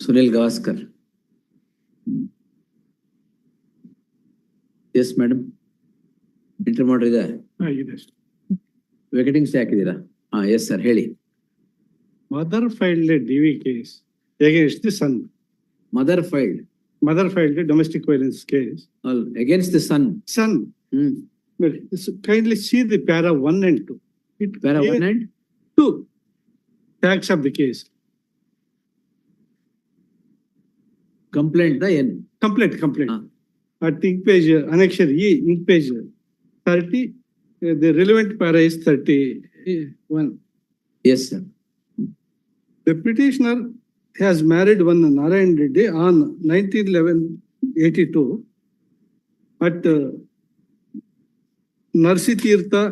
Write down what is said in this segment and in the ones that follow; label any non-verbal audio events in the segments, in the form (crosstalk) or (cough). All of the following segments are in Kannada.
Sunil Gavaskar yes madam entry ಮಾಡಿದೆ ಹಾ, ಇದೆ ವೆಕೆಟಿಂಗ್ಸ್ ಹಾಕಿದ್ದೀರಾ ಹಾ ಎಸ್ ಸರ್ ಹೇಳಿ mother filed a DV case against the son mother filed mother filed domestic violence case against the son son hmm kindly see the para one and two it para one and two facts of the case complaint the complaint complaint ink page, uh, annexure E, ink page uh, thirty, uh, the relevant para thirty-one. Yes sir The petitioner has married one Narayan Reddy on nineteen eleven eighty-two at uh, Narsi Tirtha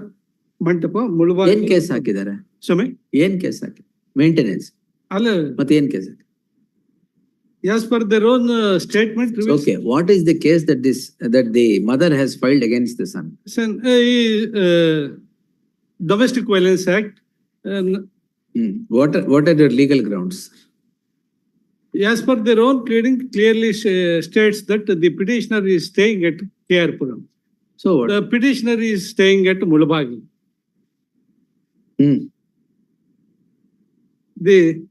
ಏನ್ ಕೇಸ್ ಹಾಕಿದ್ದಾರೆ Sorry, ಏನ್ ಕೇಸ್ ಹಾಕಿ ಮೇಂಟೆನೆನ್ಸ್ ಅಲ್ಲ ಮತ್ತೆ ಏನ್ ಕೇಸ್ ಹಾಕಿ Yes, per their own uh, statement, Okay, what is the case that this, that the mother has filed against the son? it's an uh, uh, Domestic Violence Act. And hmm, What are, what are the legal grounds? as per their own pleading, clearly uh, states that the petitioner is staying at Kayarpuram. So what? The petitioner is staying at Mulabagi. Hmm. The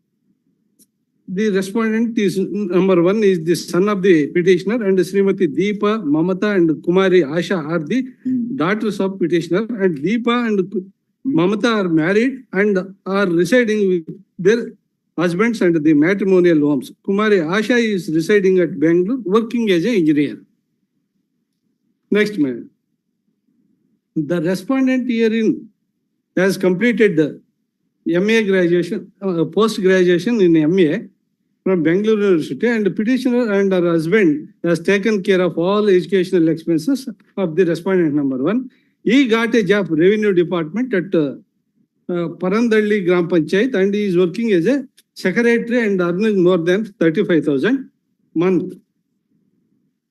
the respondent is, number one is the son of the petitioner and Srimati Deepa, Mamata and Kumari Asha are the daughters of petitioner and Deepa and Mamata are married and are residing with their husbands and the matrimonial homes. Kumari Asha is residing at Bangalore, working as an engineer. Next, man. The respondent herein has completed the MA graduation, uh, post graduation in MA from Bangalore University and the petitioner and her husband has taken care of all educational expenses of the respondent number one. He got a job revenue department at uh, uh, Parandalli Gram Panchayat and he is working as a secretary and earning more than thirty-five thousand month.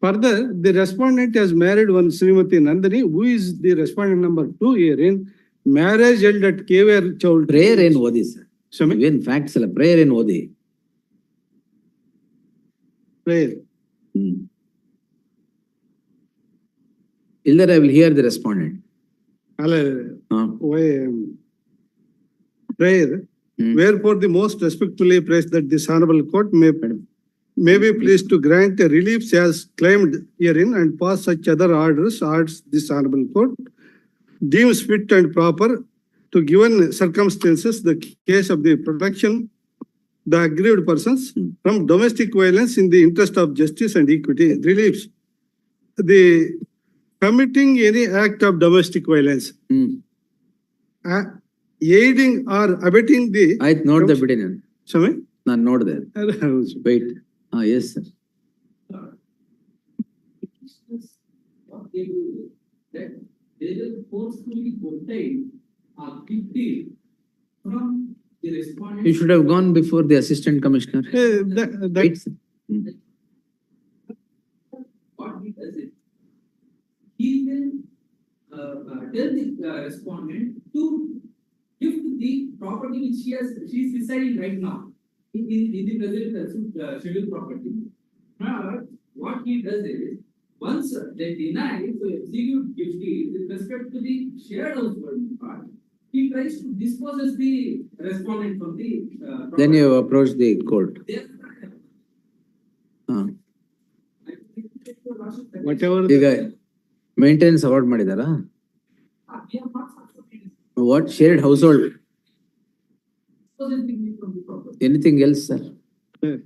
Further, the respondent has married one Srimati Nandini, who is the respondent number two herein. Marriage held at KVR Chowdhury. Prayer ಏನ್ ಓದಿ ಸರ್ Swami, ಏನ್ ಫ್ಯಾಕ್ಟ್ಸ್ ಅಲ್ಲ ಪ್ರೇಯರ್ ಏನ್ ಓದಿ prayer. Hmm. Mm. there, I will hear the respondent. Hallelujah. Huh? Why, um, prayer. Hmm. Wherefore, the most respectfully praise that this honorable court may, may be pleased to grant the reliefs as claimed herein and pass such other orders as this honorable court deems fit and proper to given circumstances the case of the protection the aggrieved persons from domestic violence in the interest of justice and equity relieves. The committing any act of domestic violence, mm. uh, aiding or abetting the. I not the bidding. Sorry? Not not there. Wait. Ah, yes, sir. That they will forcefully obtain a gift from you should have gone before the assistant commissioner. Eh, that- what he does it. He then uh, uh, tell the uh, respondent to give the property which she has, she is deciding right now. In in in the present uh, scheduled property. But what he does is, once they deny the execute gift deed with respect to the shared part he tries to dispose the respondent from the. uh, then you property. Approach the court Therefore, ಹಾ I think that your lordship, that is- whatever. ಈಗ ಮೇಂಟೆನೆನ್ಸ್ ಅವಾರ್ಡ್ ಮಾಡಿದಾರಾ Ah, we have not substituted. What shared house hold Supposed to be from the property. Anything else sir you are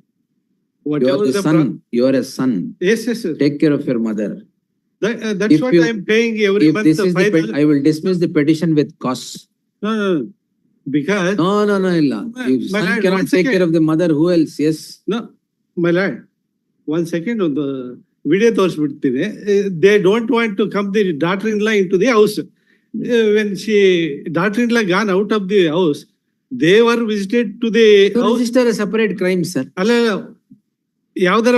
Whatever the the. Son pro- you are a son Yes, yes, yes. Take care of your mother That, uh, that's If what you- I'm paying every If month. this is the, five pet- thousand- I will dismiss the petition with costs. No, no, no. Because, No, no, no, illa. If my son lord, cannot one take care of the mother, who else? Yes. no, my lord, one second on the video ತೋರಿಸ್ಬಿಡ್ತೀನಿ. Uh, They don't want to come the daughter-in-law into the house. Uh, When she, daughter-in-law gone out of the house, they were visited to the To house. register a separate crime, sir. ಅಲ್ಲ ಯಾವ್ದಾರ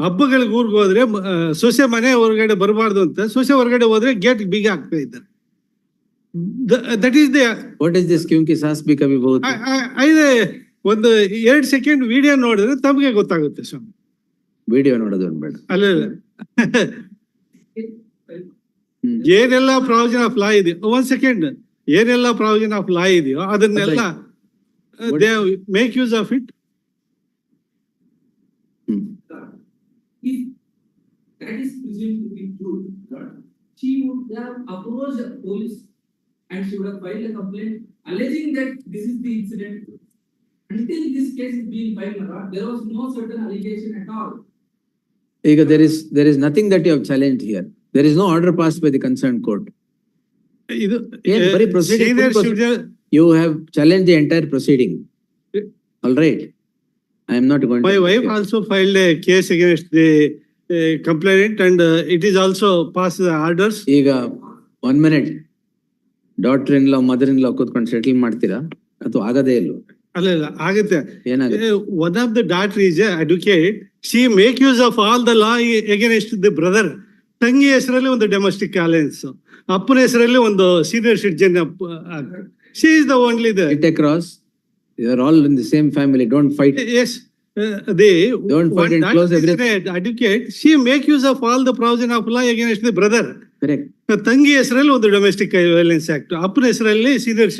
ಹಬ್ಬಗಳಿಗೆ ಊರಿಗೆ ಹೋದ್ರೆ ಮ- ಆ, ಸೊಸೆ ಮನೆ ಹೊರಗಡೆ ಬರಬಾರ್ದು ಅಂತ ಸೊಸೆ ಹೊರಗಡೆ ಹೋದ್ರೆ ಗೇಟ್ ಬೀಗ ಹಾಕ್ತಾ ಇದ್ದಾರೆ that is the What is this kyunki saas bhi kabhi bahut? ಐದೇ ಒಂದು ಎರಡ್ ಸೆಕೆಂಡ್ ವಿಡಿಯೋ ನೋಡಿದ್ರೆ ತಮಗೆ ಗೊತ್ತಾಗುತ್ತೆ ಸ್ವಾಮಿ ವಿಡಿಯೋ ನೋಡೋದು ಬೇಡ ಅಲ್ಲ ಹ್ಮ್. ಏನೆಲ್ಲ ಪ್ರಾವಿಜನ್ ಆಫ್ ಲಾ ಇದೆಯೋ ಒಂದ್ ಸೆಕೆಂಡ್ ಏನೆಲ್ಲ ಪ್ರಾವಿಜನ್ ಆಫ್ ಲಾ ಇದೆಯೋ ಅದನ್ನೆಲ್ಲ they make use of it hmm. If that is presumed to be true, she would have approached the police and she would have filed a complaint alleging that this is the incident. Until this case is being filed, my Lord, there was no certain allegation at all. ಈಗ there is, there is nothing that you have challenged here. There is no order passed by the concerned court. ಇದು ಏನ್ ಬರೀ proceeding senior full citizen You have challenged the entire proceeding. Eh. All right. I am not going to. My wife also filed a case against the uh, complainant and uh, it is also passed the orders. ಈಗ one minute daughter in law mother in law ಕೂತ್ಕೊಂಡು ಸೆಟಲ್ ಮಾಡ್ತೀರಾ? ಅಥವಾ ಆಗದೇ ಇಲ್ವ? ಅಲ್ಲ ಇಲ್ಲ ಆಗುತ್ತೆ. ಏನಾಗುತ್ತೆ? One of the daughter is advocate she make use of all the law against the brother ತಂಗಿ ಹೆಸರಲ್ಲಿ ಒಂದು ಡೊಮೆಸ್ಟಿಕ್ ಅಲಯನ್ಸ್ ಅಪ್ಪನ ಹೆಸರಲ್ಲಿ ಒಂದು senior citizen she is the only the Sit all in the same family don't fight family. Yes the Don't fight and close everything. Advocate she make use of all the provision of law against the brother Correct. ತಂಗಿ ಹೆಸರಲ್ಲಿ ಒಂದು ಡೊಮೆಸ್ಟಿಕ್ ವೈಲೆನ್ಸ್ ಆಕ್ಟ್ ಅಪ್ಪನ ಹೆಸರಲ್ಲಿ ಸೀನಿಯರ್.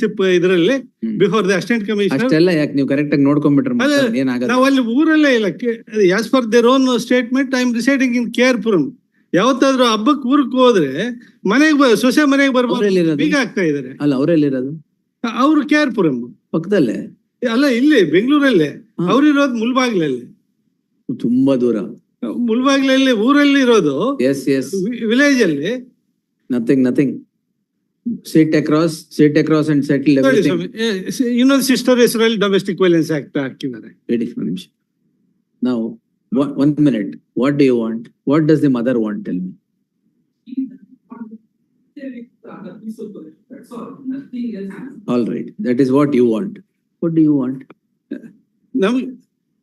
ಶಿಪ್ ಇದರಲ್ಲಿ. ಬಿಫೋರ್ ದ ಅಸಿಸ್ಟೆಂಟ್ ಕಮಿಷನರ್ ಅಷ್ಟೆಲ್ಲ ಯಾಕೆ ನೀವು ಕರೆಕ್ಟ್ ಆಗಿ ನೋಡ್ಕೊಂಡ್ಬಿಟ್ರೆ ಅದೇ, ಏನಾಗಲ್ಲ ನಾವು ಅಲ್ಲಿ ಊರಲ್ಲೇ ಇಲ್ಲ. As per their own statement I am residing in KR Puram ಯಾವತ್ತಾದ್ರೂ ಹಬ್ಬಕ್ಕೆ ಊರಿಗೆ ಹೋದ್ರೆ ಮನೆಗೆ ಸೊಸೆ ಮನೆಗೆ ಬರ್ಬೋದು. ಅವ್ರೆಲ್ಲಿರೋದು? ಬೀಗ ಆಗ್ತಾ ಇದಾರೆ ಅಲ್ಲ ಅವರೆಲ್ಲಿರೋದು ಅವ್ರು ಕೇರ್ಪುರಂ ಪಕ್ಕದಲ್ಲೇ? ಅಲ್ಲ ಇಲ್ಲಿ ಬೆಂಗಳೂರಲ್ಲಿ. ಅವ್ರಿರೋದು ಮುಲ್ಬಾಗ್ಲಲ್ಲಿ. ತುಂಬಾ ದೂರ. ಮುಲ್ಬಾಗ್ಲಲ್ಲಿ ಊರಲ್ಲಿ ಇರೋದು? ಎಸ್ ಎಸ್ ವಿಲೇಜ್ ಅಲ್ಲಿ nothing nothing sit across seat across and settle ಇನ್ನೊಂದು ಸಿಸ್ಟರ್ ಹೆಸರಲ್ಲಿ ಡೊಮೆಸ್ಟಿಕ್ ವೈಲೆನ್ಸ್ ಆಕ್ಟ್ ಹಾಕಿದ್ದಾರೆ. ರೆಡಿ ಒಂದು ನಿಮಿಷ. ನಾವು one minute what do you want what does the mother want tell me. All right that is what you want what do you want ನಮ್ಗೆ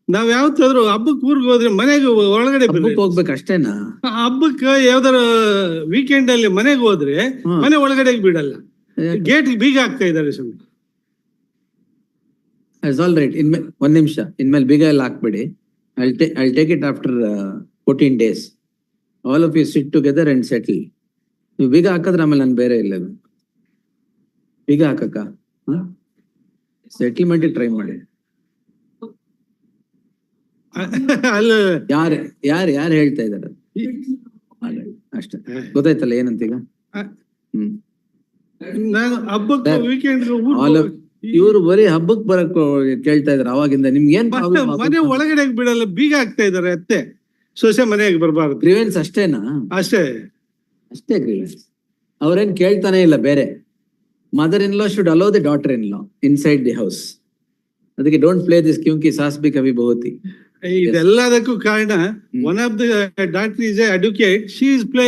ನಾವ್ ಯಾವತ್ತಾದ್ರೂ ಹಬ್ಬಕ್ಕೆ ಊರಿಗೆ ಹೋದ್ರೆ ಮನೆಗೆ ಒಳಗಡೆ ಹಬ್ಬಕ್ಕೆ. ಹೋಗ್ಬೇಕು ಅಷ್ಟೇನಾ? ಹಬ್ಬಕ್ಕೆ ಯಾವ್ದಾರ ವೀಕೆಂಡ್ ಅಲ್ಲಿ ಮನೆಗೆ ಹೋದ್ರೆ. ಮನೆ ಒಳಗಡೆ ಬಿಡಲ್ಲ. ಗೇಟ್ ಬೀಗ ಆಗ್ತಾ ಇದ್ದಾರೆ ಸ್ವಾಮಿ ಇಟ್ಸ್ ಆಲ್ ರೈಟ್ ಇನ್ಮೇಲೆ ಒಂದ್ ನಿಮಿಷ. ಇನ್ಮೇಲೆ ಬೀಗ ಎಲ್ಲ ಹಾಕ್ಬೇಡಿ. I take it after fourteen days all of you sit together and settle ನೀವು ಬೀಗ ಹಾಕಿದ್ರೆ ಆಮೇಲೆ ನಾನು ಬೇರೆ ಇಲ್ಲ ಬೀಗ ಹಾಕಕ್ಕ? ಸೆಟಲ್ಮೆಂಟ್ ಟ್ರೈ ಮಾಡಿ. ಅಲ್ಲ. ಯಾರು ಯಾರು ಯಾರು ಹೇಳ್ತಾ ಇದ್ದಾರೆ? ಅಷ್ಟೇ. ಗೊತ್ತಾಯ್ತಲ್ಲ ಏನಂತ ಈಗ ಇವ್ರು ಬರೀ ಹಬ್ಬಕ್ ಬರಕ್ ಕೇಳ್ತಾ ಇದಾರೆ ಅವಾಗಿಂದ. ನಿಮ್ಗೆ ಏನ್ ಮನೆ ಒಳಗಡೆ ಬಿಡಲ್ಲ ಬೀಗ ಆಗ್ತಾ ಇದಾರೆ ಅತ್ತೆ. ಸೊಸೆ ಮನೆಗೆ ಬರಬಾರ್ದು. ಗ್ರೀವೆನ್ಸ್ ಅಷ್ಟೇನಾ? ಅಷ್ಟೇ. ಅಷ್ಟೇ ಗ್ರೀವೆನ್ಸ್ ಅವ್ರೇನ್ ಕೇಳ್ತಾನೆ ಇಲ್ಲ ಬೇರೆ. Mother in law should allow the daughter in law inside the house ಅದಕ್ಕೆ ಡೋಂಟ್ ಪ್ಲೇ ದಿಸ್ ಕ್ಯೂಂಕಿ ಸಾಸ್ ಬಿ ಕವಿ ಬಹುತಿ ಇದೆಲ್ಲದಕ್ಕೂ ಕಾರಣ one of the daughter is advocate she is play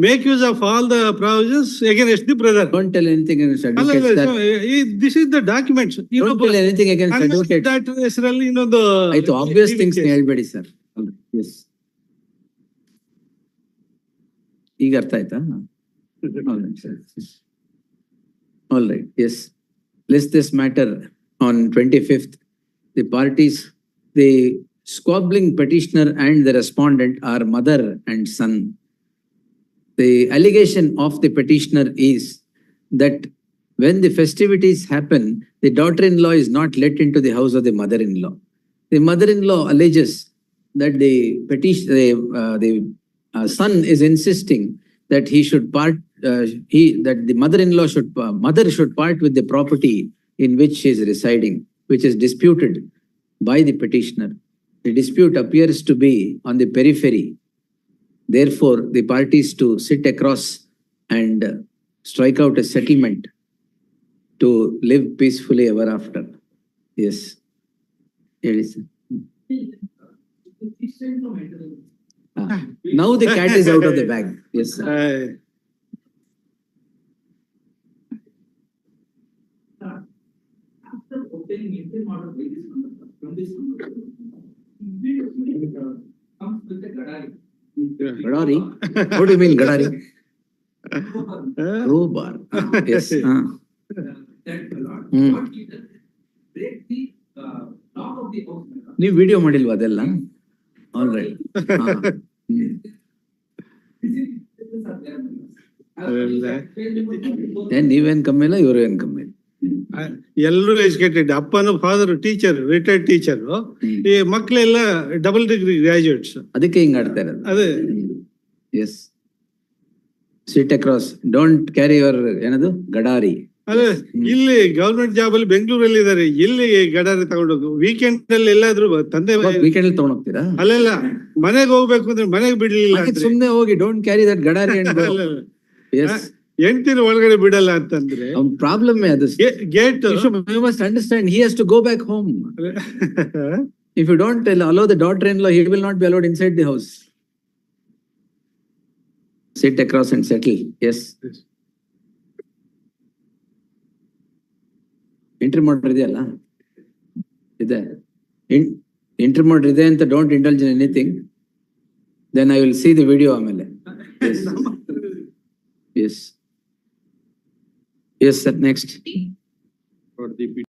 make use of all the provisions against the brother don't tell anything against advocate this is the documents don't tell anything against advocate daughter ಹೆಸರಲ್ಲಿ ಇನ್ನೊಂದು ಆಯ್ತು ಆಬ್ವಿಯಸ್ ಥಿಂಗ್ಸ್ ಹೇಳ್ಬೇಡಿ ಸರ್ ಎಸ್ ಈಗ ಅರ್ಥ ಆಯ್ತಾ? All right, yes. List this matter on twenty-fifth. The parties, the squabbling petitioner and the respondent are mother and son. The allegation of the petitioner is that when the festivities happen, the daughter-in-law is not let into the house of the mother-in-law. The mother-in-law alleges that the petition, the, uh, the uh, son is insisting that he should part, uh, he, that the mother-in-law should, uh, mother should part with the property in which she is residing, which is disputed by the petitioner. The dispute appears to be on the periphery. Therefore, the parties to sit across and uh, strike out a settlement to live peacefully ever after. Yes. ಹೇಳಿ. Ah, Now the cat is out of the bag. Yes, sir. After obtaining interim order by this number, from this number, immediately uh, comes with the gadari. Gadari? What do you mean, Gadari? Uh, Crowbar. Ah, Yes. Uh. That the Lord, Hmm. what he does, break the house. ನೀವು ವಿಡಿಯೋ ಮಾಡಿಲ್ವಾ ಅದೆಲ್ಲ all right This is- this is are there, madam. Uh, ಅವೆಲ್ಲ. page number 24. ಏನ್ ನೀವೇನ್ ಕಮ್ಮಿ ಇಲ್ಲ ಇವರು ಏನ್ ಕಮ್ಮಿ ಎಲ್ಲರೂ ಎಜುಕೇಟೆಡ್ ಅಪ್ಪನ ಫಾದರ್ ಟೀಚರ್ ರಿಟೈರ್ಡ್ ಟೀಚರ್ ಈ ಮಕ್ಕಳೆಲ್ಲ ಡಬಲ್ ಡಿಗ್ರಿ ಗ್ರಾಜುಯೇಟ್ಸ್ ಅದಕ್ಕೆ ಹಿಂಗ್ ಆಡ್ತಾ ಇರೋದು. ಅದೇ. Yes sit across don't carry your ಏನದು? ಗಡಾರಿ ಅದೇ. ಇಲ್ಲಿ ಗವರ್ಮೆಂಟ್ ಜಾಬ್ ಅಲ್ಲಿ ಬೆಂಗಳೂರಲ್ಲಿ ಇದಾರೆ ಇಲ್ಲಿ ಗಡಾರಿ ತಗೊಂಡೋದು ವೀಕೆಂಡ್ ಅಲ್ಲಿ ಎಲ್ಲಾದ್ರೂ ತಂದೆ ವೀಕೆಂಡ್ ಅಲ್ಲಿ ತಗೊಂಡೋಗ್ತೀರಾ? ಅಲ್ಲೆಲ್ಲ. ಮನೆಗೆ ಹೋಗ್ಬೇಕು ಅಂದ್ರೆ ಮನೆಗೆ ಬಿಡ್ಲಿಲ್ಲ ಸುಮ್ನೆ ಹೋಗಿ ಡೋಂಟ್ ಕ್ಯಾರಿ ದಟ್ ಗಡಾರಿ ಎಸ್ ಒಳಗಡೆ ಬಿಡಲ್ಲ ಅಂತಂದ್ರೆ ಪ್ರಾಬ್ಲಮ್ ಅದು. Gate. You must understand he has to go back home if you don't allow allow the daughter-in-law, he will not be allowed inside the house sit across and settle yes entry Entry ಇದೆಯಲ್ಲ? ಇದೆ. ಎಂಟ್ರಿ ಮಾಡ್ರಿ ಇದೆ ಅಂತ don't indulge in anything then I will see the video ಆಮೇಲೆ. (laughs) Yes. Yes, that next.